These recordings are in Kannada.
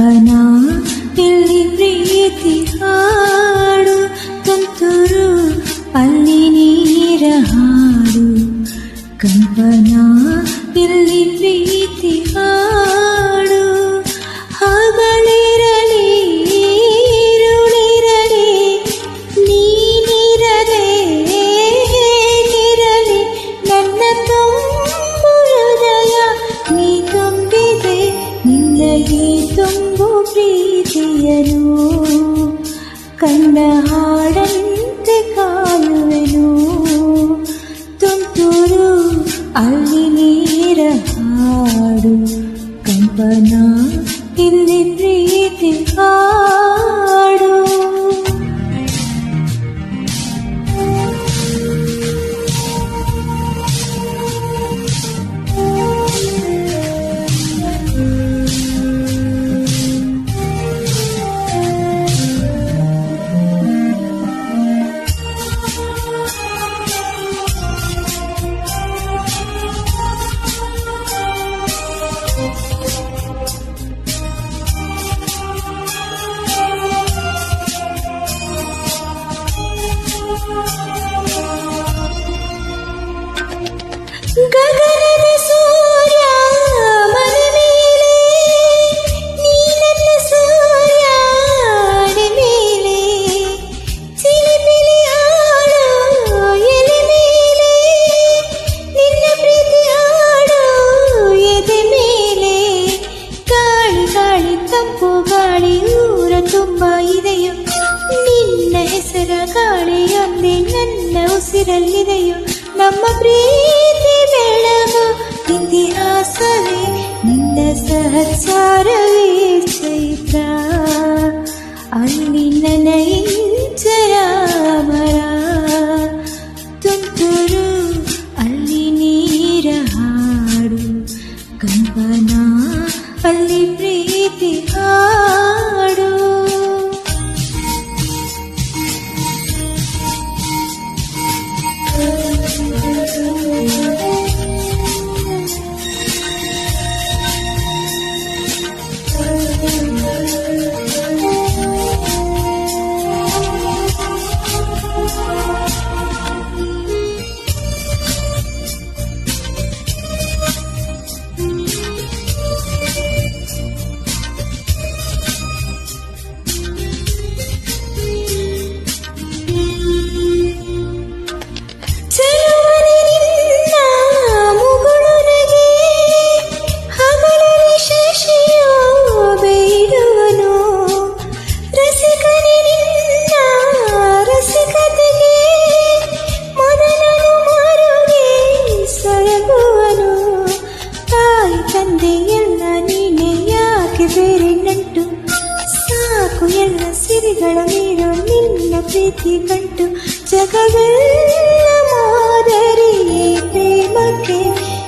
在哪 ಬೆಳಗಿ ತುಂಬು ಪ್ರೀತಿಯನು ಕಂಡ ಹಾಡನ್ನು ಉಸಿರ ಗಾಳಿಯೊಂದೇ ನನ್ನ ಉಸಿರಲ್ಲಿದೆಯೋ? ನಮ್ಮ ಪ್ರೀತಿ ಬೆಳಗು ಇತಿಹಾಸವೇ ನಿನ್ನ ಸಹಸಾರವೇ ಚೈತ್ರ. ಅಲ್ಲಿ ನನಗೆ ಪ್ರೀತಿ ಕಂಡು ಜಗವೆಲ್ಲ ಮಾದರಿಯೇ ಪ್ರೇಮಕ್ಕೆ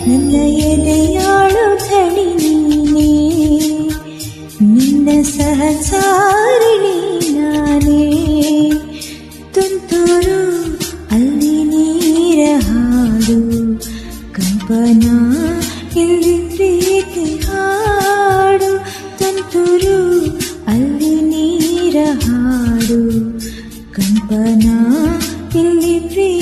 ನನ್ನ ಎದೆಯಾಳು ತಡಿ ನೀನೇ. ನಿನ್ನ ಸಹಚಾರಿಣಿ ನಾನೇ. ತುಂತುರು ಅಲ್ಲಿ ನೀರ ಹಾಡು, ಕಂಪನಾ ಇಲ್ಲಿ अपना इंद्रिय